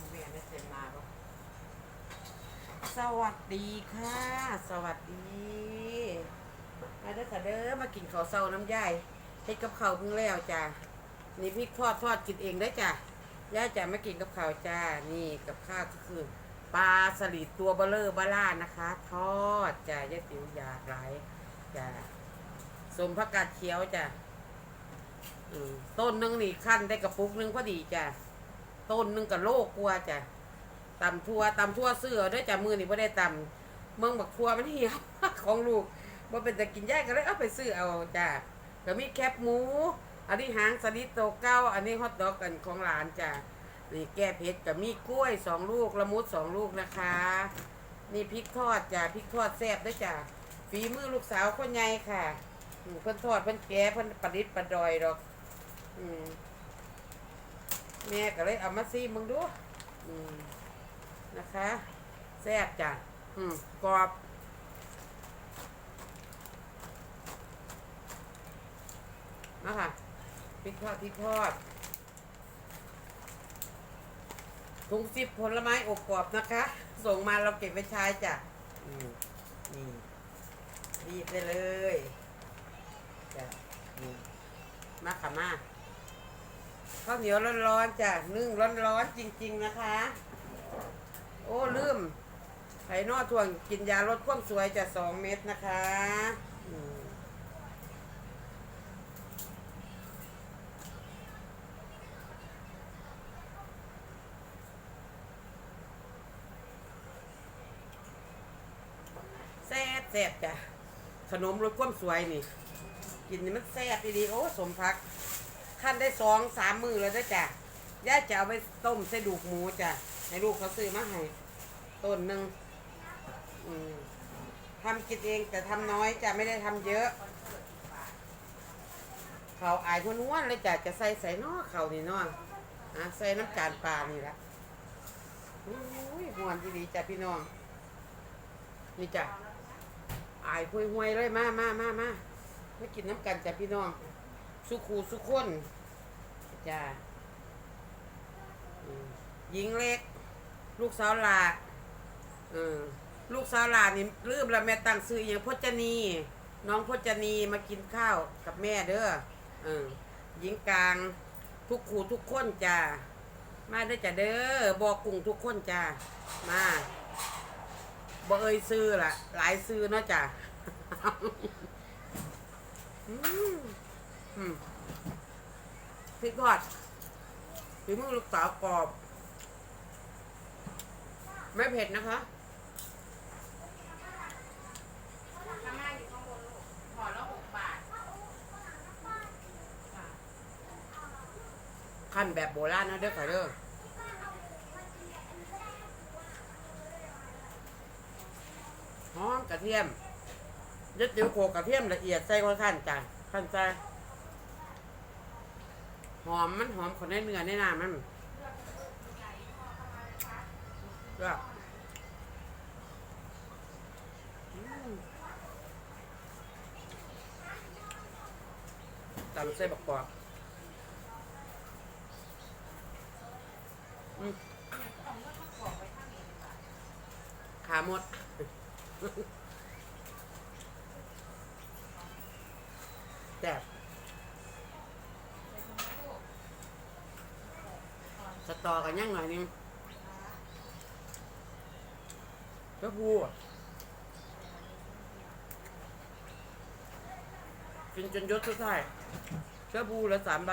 นเวียนได้เซ็นมาสวัสดีค่ะ สวัสดีมาเด้อค่ะเด้อมากินข้าวเช้าน้ำยายเฮ็ดกับข้าวเพิ่งแล้วจ้ะนี่พริกทอดทอดกินเองได้จ้ะย่าจะไม่กินกับข้าวจ้า นี่กับข้าวก็คือปลาสลิดตัวเบลเลอร์บล่านะคะ ทอดจ้ะยาติ๋วอยากไรจ้ะสมผักกาดเขียวจ้ะต้นหนึงนี่ขั้นได้กระปุกหนึงพอดีจ้ะ ต้นหนึงกับโลกกลัวจ้ะตำทั่วตำทั่วเสื้อด้วยจ้ะมือนี่ไม่ได้ตำเมืองบักทั่วมันเหี่ยวของลูกว่าเป็นแต่กินแยกกันเลยเอาไปซื้อเอาจ้ะก็มีแคบหมู อันนี้หางสลิดโตเก้า อันนี้ฮอทดอกกันของหลานจ้ะนี่แก้เผ็ดกับมีกล้วยสองลูกละมุดสองลูกนะคะ นี่พริกทอดจ้ะพริกทอดแซ่บด้วยจ้ะฝีมือลูกสาวคนใหญ่ค่ะเพิ่นทอดเพิ่นแก่เพิ่นประดิษฐ์ประดอยดอก อืม แม่ก็เลยเอามาซีมึงดูอืมนะคะแซ่บจ้ะอืมกรอบมาค่ะพริกทอดพริกทอดถุงซิปผลไม้อบกรอบนะคะ ส่งมาเราเก็บไว้ใช้จ้ะนี่รีบได้เลยจ้ะนี่มาค่ะมา ข้าวเหนียวร้อนๆจ้ะนึ่งร้อนๆจริง ๆนะคะ โอ้ลืมไข่นอถ่วงกินยาลดความสวยจะสองเม็ดนะคะแซ่บแซ่บจ้ะ ขนมลดความสวยนี่ กินนี่มันแซ่บดีโอ้ สมพัก ขั้นได้สองสามมือแล้วจ้ะจ้ะย่าจะเอาไปต้มใส่ดูกหมูจ้ะให้ลูกเขาซื้อมาให้ต้นหนึ่งอืมทำกินเองแต่ทำน้อยจ้ะไม่ได้ทำเยอะ เขาอายนวนเลยจ้ะจะใส่ใส่นอเขานี่นออะใส่น้ำจานปลานี่ละอุ้ยหวนดีๆจ้ะพี่น้อง นี่จ้ะอายห่วยๆเลยมามามามามากินน้ำกันจ้ะพี่น้อง สุขูสุขคนจ้าหญิงเล็ก ลูกสาวหลาเออลูกสาวหลานี่ลืมล้วแม่ตั้งซื้ออย่างพจนี น้องพจนีมากินข้าวกับแม่เด้อเออหญิงกลาง ทุกขูทุกคนจ้ามาเด้จ้าเด้อบอกกุ้งทุกคนจ้ามาบ่เอ่ยซื้อละหลายซื้อเนาะจ้า อืมอืมพริกทอดฝีมือลูกสาวกรอบ ไม่เผ็ดนะคะข้างหน้าอยู่ข้างบนลูกห่อละหกบาทขั้นแบบโบราณนะเด้อค่ะเด้อหอมกระเทียมยัดเดี๋ยวโขลกกระเทียมละเอียดใส่ค่อนข้างจ้ะขั้นใส่ หอมมันหอมคนในเนื้อในน้ำมันก็อืมตำใส่บักกอกขาหมด แซ่บส ต่อกันยังหน่อยนึงเจ้าพูกินจนยศสุดท้ายเจ้าพูละสามใบ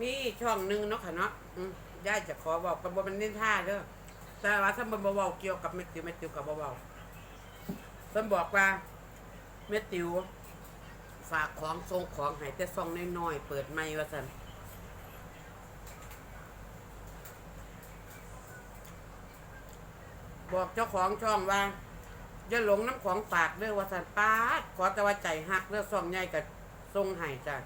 มีช่องหนึ่งเนาะค่ะเนาะอืมย่าจะขอบอกกันว่ามันเน้นท่าเด้อแต่ว่าท่านบ่เว้าเกี่ยวกับเม็ดติวเม็ดติวกับบ่เว้าเพิ่นบอกว่าเม็ดติว ฝากของส่งของให้แต่ซองน้อยๆเปิดไม่ว่าซั่นบอกเจ้าของช่องว่าอย่าหลงน้ำของฝากเด้อว่าซั่นป้าดขอแต่ว่าใจหักเด้อซองใหญ่ก็ส่งให้จ้ะ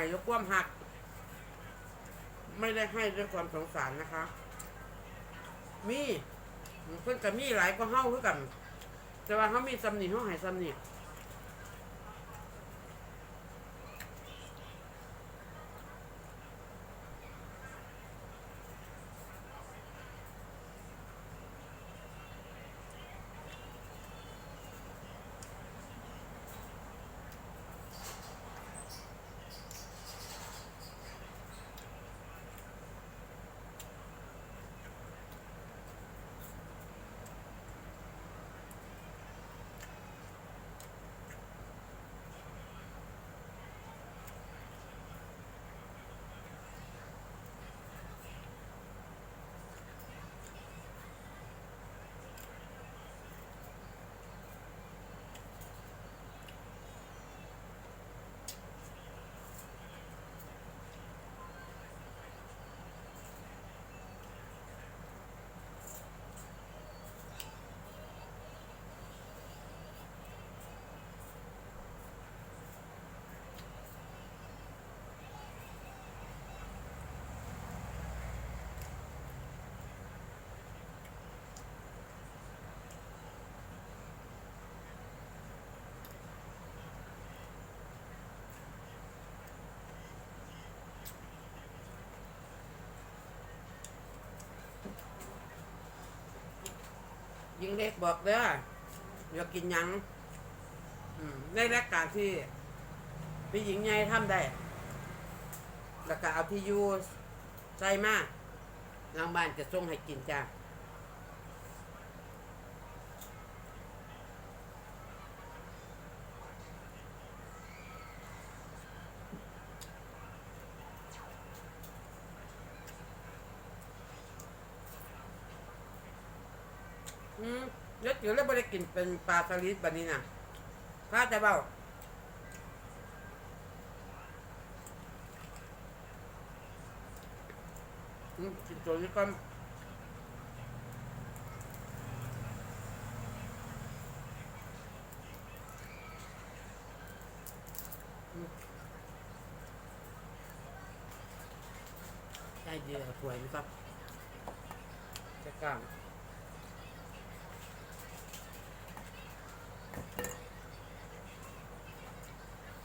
ให้ด้วยความหัก ไม่ได้ให้ด้วยความสงสารนะคะ มีเพิ่นกับมีหลายก็เฮาคือกัน แต่ว่าเขามีสำนีเขาให้สำนี ยิงเล็กบอกเด้ออย่ากินหยังอืมในรายการที่พี่หญิงใหญ่ทำได้ แล้วก็เอาที่อยูใส่มาทางบ้านจะส่งให้กินจ้า อืม เดี๋ยวเดี๋ยวเราไม่ได้กินเป็นปลาสลิดแบบนี้นะข้าใจเปล่าอืมกินตัวนี้ก่อนอืมได้เดียวถวยนะครับจะกลา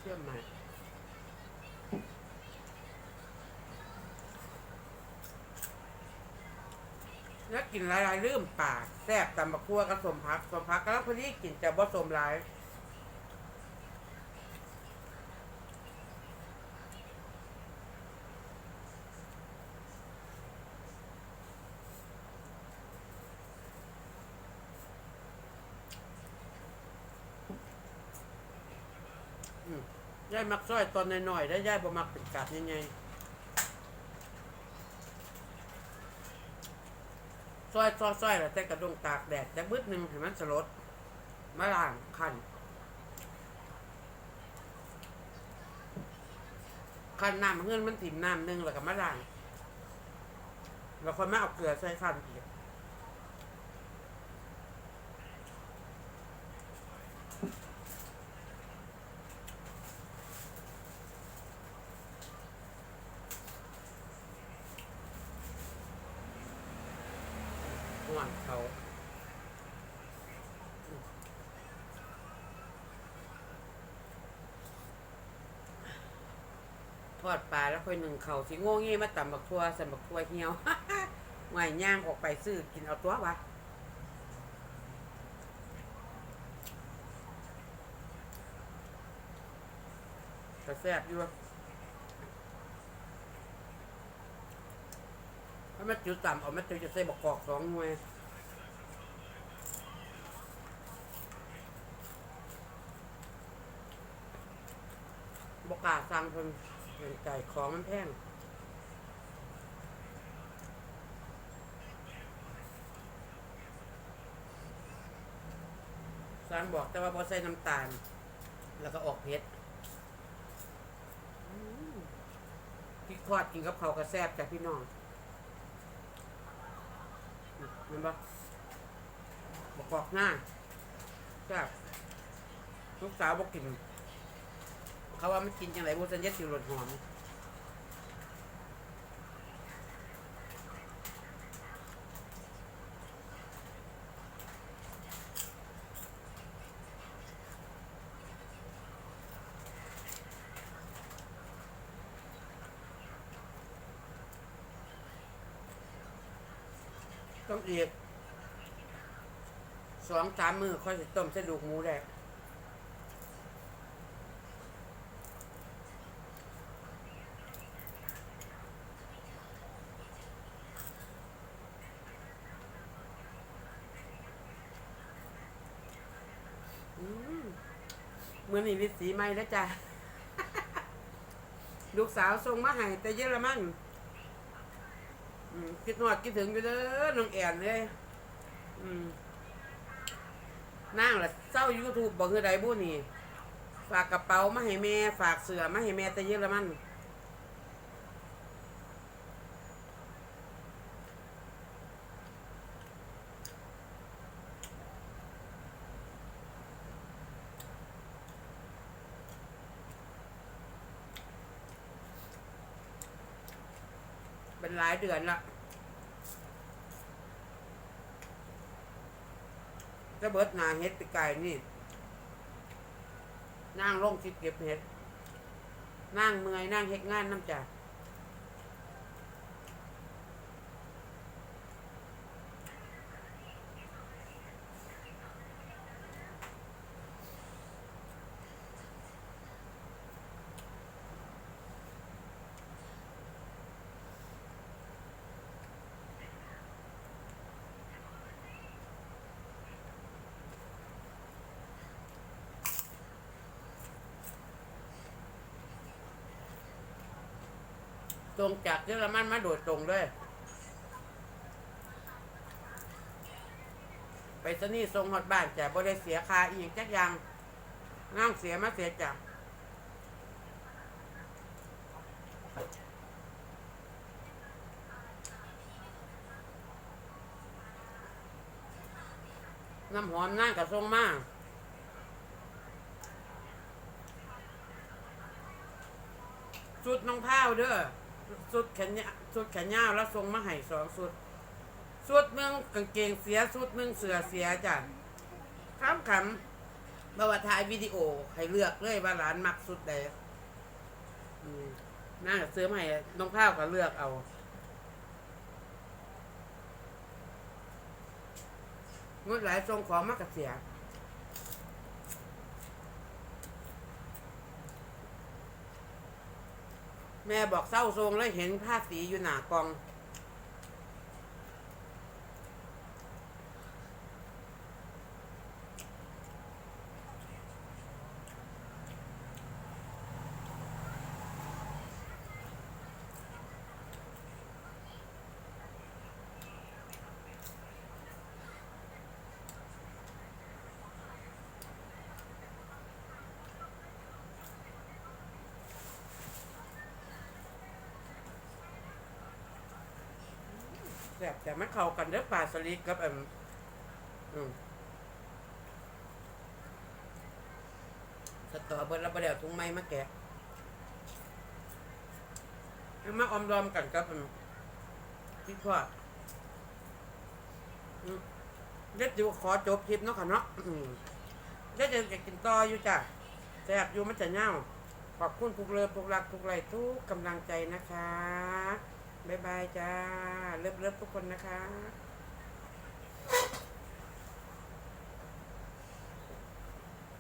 ชื่อมใหม่แล้วกินหลายๆลืมปากแซ่บตำบักคั่วกับสมพักสมพักก็แล้วพอดีกินแต่บ่สมหลายอืม ยายมักซอยตอนน้อยๆได้ยายบ่มักเป็นกาดยังไงซอยซอยซอยแล้วแต่กระดงตากแดดแต่บึดหนึ่งให้มันสลดมาล้างคันคันน้ำเงินมันถิ่มน้ำหนึ่งแล้วก็มาล้างแล้วค่อยมาเอาเกลือใส่คันอีก ห่วงเขาทอดปลาแล้วค่อยหนึ่งเขาสิโง่งี้มาตำบักทัวใส่บักทัวเหี่ยวหวยย่างออกไปซื้อกินเอาตัววะแต่แซ่บอยู่ามาจุดต่ำเอามาจุดจะใส่บกกอกสองหน่วย บกล้าสั่งเพิ่นเห็นใจของมันแพงสั่งบอกแต่ว่าพอใส่น้ำตาล แล้วก็ออกเผ็ดพริกทอดกินกับเขากระแซบจากพี่น้องมเห็นปะบอกกอกหน้าแซบลูกสาวบอกกิน เขาว่ามันกินจังไรบุษเย็ดสิรสหอมต้องอีกสองสามมือค่อยต้มใส่ดูกหมูได้ อืม มือนี่ลิสีไหม่แล้วจ้ะ ลูกสาวส่งมาให้แต่เยอรมันคิดหอดคิดถึงอยู่เด้อน้องแอนเลยนั่งละเศร้ายูทูบบอกคือใดบุนี่ ฝากกระเป๋ามาให้แม่ ฝากเสือมาให้แม่แต่เยอรมัน หลายเดือนละจะเบิดนาเฮ็ดไปไกลนี่นั่งลงจิตเก็บเฮ็ดนั่งเมื่อยนั่งเฮ็ดงานน้ำจ่า ตรงจากเยอรมันมาโดดตรงเลย ไปสนี่ทรงฮอดบ้านจ้ะบ่ได้เสียค่าอีกจักอย่างนั่งเสียมาเสียจ้ะน้ำหอมนั่งกับทรงมากสุดน้องพ้าเด้อ สุดแขนยาสุดแขนยาวแล้วทรงมาให้สองสุด สุดหนึ่งกางเกงเสียสุดหนึ่งเสือเสียจ้ะคำคำบวาถ่ายวิดีโอให้เลือกเลยว่าร้านมักสุดใดน่าจะซื้อให้น้องพ้าวก็เลือกเอางดหลายทรงของมากกับเสีย แม่บอกเศร้าทรงแล้วเห็นผ้าสีอยู่หนากอง ซ่บแต่มันเข้ากันเด้อปลาสลิดกับอันอืมสตอเบิร์ดแล้วประเดี๋ยวถุงไม้มาแกะเอามาออมรอมกันกับอันพริกทอดอืมเด็ดอยู่ขอจบคลิปเนาะค่ะเนาะอืมเด็ดจะกินต่ออยู่จ้ะแซ่บอยู่มันจะเน่าขอบคุณทุกเลิฟทุกรักทุกไลค์ทุกกำลังใจนะคะ บายบายจ้า เลิฟเลิฟทุกคนนะคะ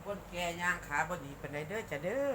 คนแก่ย่างขาบนดีเป็นไรเด้อจ้ะเด้อ